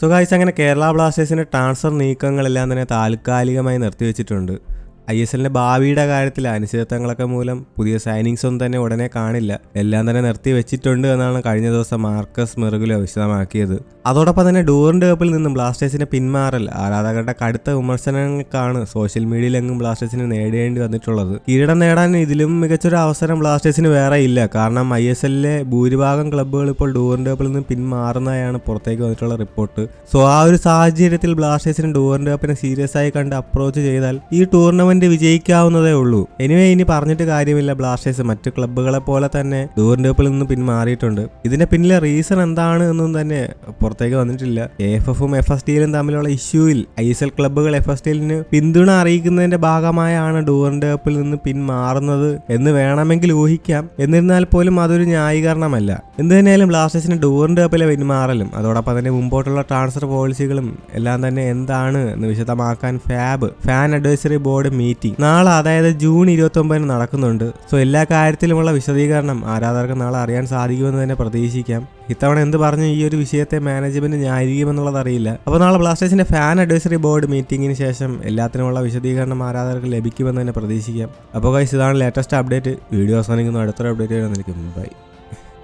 So guys അങ്ങനെ കേരള ബ്ലാസ്റ്റേഴ്സിന്റെ transfer നീക്കങ്ങളെല്ലാം തന്നെ താൽക്കാലികമായി നിർത്തിവെച്ചിട്ടുണ്ട്. ഐ എസ് എല്ലിന്റെ ഭാവിയുടെ കാര്യത്തിൽ അനിശ്ചിതത്വങ്ങളൊക്കെ മൂലം പുതിയ സൈനിങ്സ് ഒന്നും തന്നെ ഉടനെ കാണില്ല. എല്ലാം തന്നെ നിർത്തി വെച്ചിട്ടുണ്ട് എന്നാണ് കഴിഞ്ഞ ദിവസം മാർക്കസ് മെറുകുല വിശദമാക്കിയത്. അതോടൊപ്പം തന്നെ ഡൂറിന്റെ കപ്പിൽ നിന്നും ബ്ലാസ്റ്റേഴ്സിന്റെ പിന്മാറൽ ആരാധകരുടെ കടുത്ത വിമർശനങ്ങൾക്കാണ് സോഷ്യൽ മീഡിയയിലെങ്ങും ബ്ലാസ്റ്റേഴ്സിന് നേടേണ്ടി വന്നിട്ടുള്ളത്. കിരീടം നേടാൻ ഇതിലും മികച്ചൊരു അവസരം ബ്ലാസ്റ്റേഴ്സിന് വേറെ ഇല്ല. കാരണം ഐ എസ് എല്ലിലെ ഭൂരിഭാഗം ക്ലബ്ബുകൾ ഇപ്പോൾ ഡൂറിന്റെ കപ്പിൽ നിന്ന് പിന്മാറുന്നതായാണ് പുറത്തേക്ക് വന്നിട്ടുള്ള റിപ്പോർട്ട്. സോ ആ ഒരു സാഹചര്യത്തിൽ ബ്ലാസ്റ്റേഴ്സിന് ഡൂറിന്റെ കപ്പിനെ സീരിയസ് ആയി കണ്ട് അപ്രോച്ച് ചെയ്താൽ ഈ ടൂർണമെന്റ് വിജയിക്കാവുന്നതേ ഉള്ളൂ. എനിവേ ഇനി പറഞ്ഞിട്ട് കാര്യമില്ല. ബ്ലാസ്റ്റേഴ്സ് മറ്റു ക്ലബ്ബുകളെ പോലെ തന്നെ കപ്പിൽ നിന്ന് പിന്മാറിയിട്ടുണ്ട്. ഇതിന്റെ പിന്നിലെ റീസൺ എന്താണ് എന്നും തന്നെ പുറത്തേക്ക് വന്നിട്ടില്ല. എഫ് എഫും എഫ് എസ് ഡിയിലും തമ്മിലുള്ള ഇഷ്യൂവിൽ ഐ എസ് എൽ ക്ലബ്ബുകൾ എഫ് എസ് ഡിയിലിന് പിന്തുണ അറിയിക്കുന്നതിന്റെ ഭാഗമായാണ് ഡൂറിന്റെ കപ്പിൽ നിന്ന് പിന്മാറുന്നത്. എന്ന് വേണമെങ്കിൽ ഊഹിക്കാം. എന്നിരുന്നാൽ പോലും അതൊരു ന്യായീകരണമല്ല. എന്ത് തന്നെയാലും ബ്ലാസ്റ്റേഴ്സിന് ഡൂറിന്റെ കപ്പിലെ പിന്മാറലും അതോടൊപ്പം തന്നെ മുമ്പോട്ടുള്ള ട്രാൻസ്ഫർ പോളിസികളും എല്ലാം തന്നെ എന്താണ് എന്ന് വിശദമാക്കാൻ fab fan advisory board meeting നാളെ അതായത് ജൂൺ ഇരുപത്തി ഒമ്പതിന് നടക്കുന്നുണ്ട്. സോ എല്ലാ കാര്യത്തിലുമുള്ള വിശദീകരണം ആരാധകർക്ക് നാളെ അറിയാൻ സാധിക്കുമെന്ന് തന്നെ പ്രതീക്ഷിക്കാം. ഇത്തവണ എന്ത് പറഞ്ഞു ഈ ഒരു വിഷയത്തെ മാനേജ്മെന്റ് ന്യായീകരിക്കുമെന്നുള്ളത് അറിയില്ല. അപ്പോൾ നാളെ ബ്ലാസ്റ്റേഴ്സിന്റെ ഫാൻ അഡ്വൈസറി ബോർഡ് മീറ്റിംഗിന് ശേഷം എല്ലാത്തിനുമുള്ള വിശദീകരണം ആരാധകർക്ക് ലഭിക്കുമെന്ന് തന്നെ പ്രതീക്ഷിക്കാം. അപ്പോൾ ഇതാണ് ലേറ്റസ്റ്റ് അപ്ഡേറ്റ് വീഡിയോ അവസാനിക്കുന്നു. അടുത്തൊരു അപ്ഡേറ്റ് വരുന്നതായിരിക്കും ബൈ